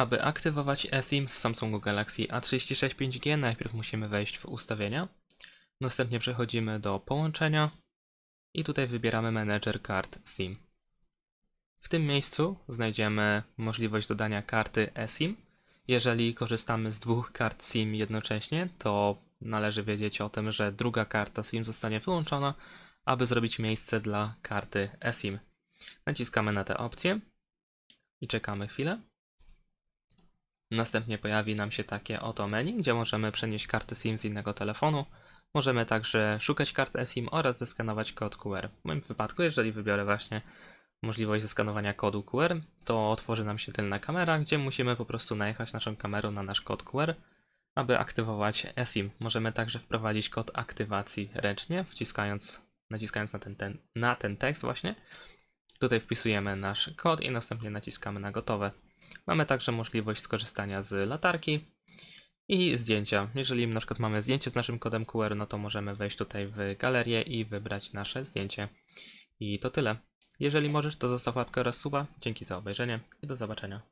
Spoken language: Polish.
Aby aktywować eSIM w Samsungu Galaxy A36 5G najpierw musimy wejść w ustawienia. Następnie przechodzimy do połączenia i tutaj wybieramy menedżer kart SIM. W tym miejscu znajdziemy możliwość dodania karty eSIM. Jeżeli korzystamy z dwóch kart SIM jednocześnie, to należy wiedzieć o tym, że druga karta SIM zostanie wyłączona, aby zrobić miejsce dla karty eSIM. Naciskamy na tę opcję i czekamy chwilę. Następnie pojawi nam się takie oto menu, gdzie możemy przenieść kartę SIM z innego telefonu. Możemy także szukać kart eSIM oraz zeskanować kod QR. W moim wypadku, jeżeli wybiorę właśnie możliwość zeskanowania kodu QR, to otworzy nam się tylna kamera, gdzie musimy po prostu najechać naszą kamerą na nasz kod QR, aby aktywować eSIM. Możemy także wprowadzić kod aktywacji ręcznie, wciskając, naciskając na ten, ten, na ten tekst właśnie. Tutaj wpisujemy nasz kod i następnie naciskamy na gotowe. Mamy także możliwość skorzystania z latarki i zdjęcia. Jeżeli na przykład mamy zdjęcie z naszym kodem QR, no to możemy wejść tutaj w galerię i wybrać nasze zdjęcie. I to tyle. Jeżeli możesz, to zostaw łapkę oraz suba. Dzięki za obejrzenie i do zobaczenia.